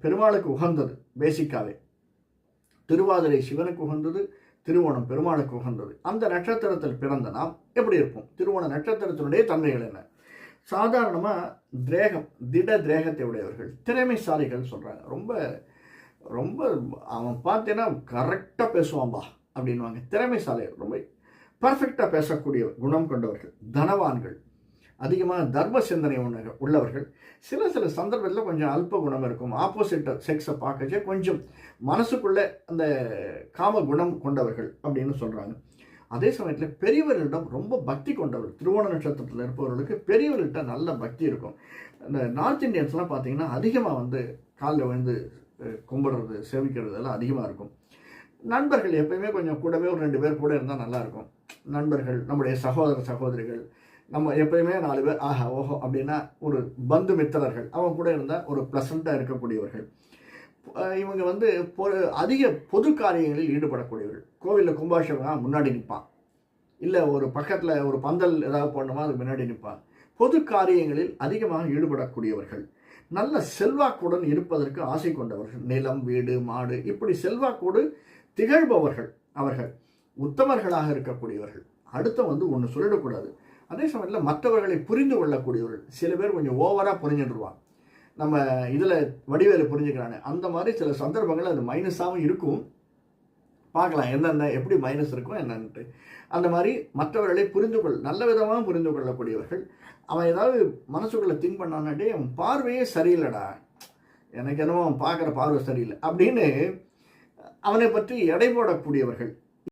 பெருமாளுக்கு உகந்தது பேசிக்காவே திருவாதிரை சிவனுக்கு உகந்தது திருவோணம் பெருமாளுக்கு உகந்தது. அந்த நட்சத்திரத்தில் பிறந்த நாம் எப்படி இருப்போம்? திருவோண நட்சத்திரத்தினுடைய தன்மைகள் என்ன? சாதாரணமாக திரேகம் திட திரேகத்தை உடையவர்கள் திறமைசாலிகள் சொல்கிறாங்க ரொம்ப ரொம்ப அவன் பார்த்தீங்கன்னா கரெக்டாக பேசுவான்பா அப்படின்வாங்க திறமைசாலி ரொம்ப பர்ஃபெக்டாக பேசக்கூடிய குணம் கொண்டவர்கள் தனவான்கள் அதிகமாக தர்ம சிந்தனை ஒன்று உள்ளவர்கள் சில சில சந்தர்ப்பத்தில் கொஞ்சம் அல்ப குணம் இருக்கும். ஆப்போசிட் செக்ஸை பார்க்கச்சே கொஞ்சம் மனசுக்குள்ளே அந்த காம குணம் கொண்டவர்கள் அப்படின்னு சொல்கிறாங்க அதே சமயத்தில் பெரியவர்களிடம் ரொம்ப பக்தி கொண்டவர்கள் திருவோண நட்சத்திரத்தில் இருப்பவர்களுக்கு பெரியவர்கள்ட்ட நல்ல பக்தி இருக்கும். இந்த நார்த் இந்தியன்ஸ்லாம் பார்த்தீங்கன்னா அதிகமாக வந்து காலில் வந்து கும்பிடுறது சேவிக்கிறது எல்லாம் அதிகமாக இருக்கும். நண்பர்கள் எப்பயுமே கொஞ்சம் கூடவே ஒரு ரெண்டு பேர் கூட இருந்தால் நல்லாயிருக்கும் நண்பர்கள் நம்முடைய சகோதர சகோதரிகள் நம்ம எப்பயுமே நாலு பேர் ஆஹா ஓஹோ அப்படின்னா ஒரு பந்து மித்திரர்கள். அவங்க கூட இருந்தால் ஒரு ப்ளசண்ட்டாக இருக்கக்கூடியவர்கள். இவங்க வந்து பொ- அதிக பொது காரியங்களில் ஈடுபடக்கூடியவர்கள். கோவிலில் கும்பாபிஷேகம் முன்னாடி நிற்பான் இல்லை ஒரு பக்கத்தில் ஒரு பந்தல் ஏதாவது போடணுமா அது முன்னாடி நிற்பான் பொது காரியங்களில் அதிகமாக ஈடுபடக்கூடியவர்கள். நல்ல செல்வாக்குடன் இருப்பதற்கு ஆசை கொண்டவர்கள். நிலம் வீடு மாடு இப்படி செல்வாக்கோடு திகழ்பவர்கள் அவர்கள். உத்தமர்களாக இருக்கக்கூடியவர்கள். அடுத்த வந்து ஒன்று சொல்லிடக்கூடாது. அதே சமயத்தில் மற்றவர்களை புரிந்து கொள்ளக்கூடியவர்கள் சில பேர் கொஞ்சம் ஓவராக புரிஞ்சுட்டுருவான் நம்ம இதில் வடிவேலு புரிஞ்சுக்கிறானு அந்த மாதிரி சில சந்தர்ப்பங்கள் அது மைனஸாகவும் இருக்கும். பார்க்கலாம் என்னென்ன எப்படி மைனஸ் இருக்கும் என்னன்ட்டு. அந்த மாதிரி மற்றவர்களை புரிந்து கொள் நல்ல விதமாக புரிந்து கொள்ளக்கூடியவர்கள். அவன் ஏதாவது மனசுக்குள்ளே திங்க் பண்ணானாட்டே அவன் பார்வையே சரியில்லைடா. எனக்கு என்னமோ அவன் பார்க்குற பார்வை சரியில்லை. அப்படின்னு அவனை பற்றி எடை போடக்கூடியவர்கள்